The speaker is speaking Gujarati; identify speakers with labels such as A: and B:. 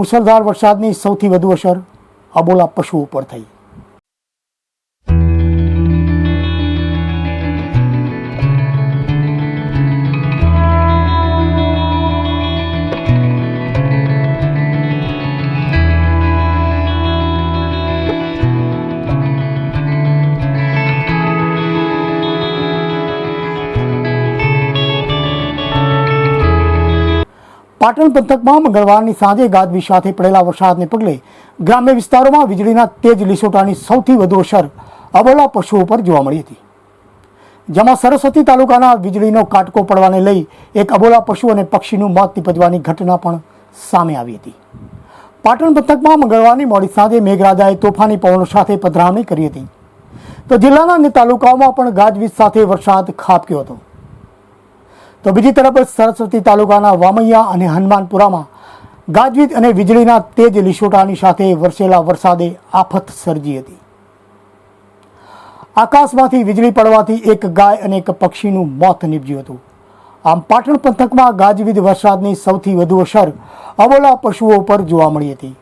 A: મુસળધાર વરસાદની સૌથી વધુ અસર અબોલા પશુઓ પર થઈ. પાટણ પંથકમાં મંગળવારની સાંજે ગાજવી સાથે પડેલા વરસાદને પગલે ગ્રામ્ય વિસ્તારોમાં વીજળીના તેજ લીસોટાની સૌથી વધુ અસર અબોલા પશુઓ પર જોવા મળી હતી. જેમાં સરસ્વતી તાલુકાના વીજળીનો કાટકો પડવાને લઈ એક અબોલા પશુ અને પક્ષીનું મોત નીપજવાની ઘટના પણ સામે આવી હતી. પાટણ પંથકમાં મંગળવારની મોડી સાંજે મેઘરાજાએ તોફાની પવનો સાથે પધરામણી કરી હતી. તો જિલ્લાના અને તાલુકાઓમાં પણ ગાજવીજ સાથે વરસાદ ખાબક્યો હતો. તો બીજી તરફ સરસ્વતી તાલુકાના વામૈયા અને હનુમાનપુરામાં ગાજવીજ અને વીજળીના તેજ લીસોટાની સાથે વરસેલા વરસાદે આફત સર્જી હતી. આકાશમાંથી વીજળી પડવાથી એક ગાય અને એક પક્ષીનું મોત નીપજ્યું હતું. આમ પાટણ પંથકમાં ગાજવીજ વરસાદની સૌથી વધુ અસર અબોલા પશુઓ પર જોવા મળી હતી.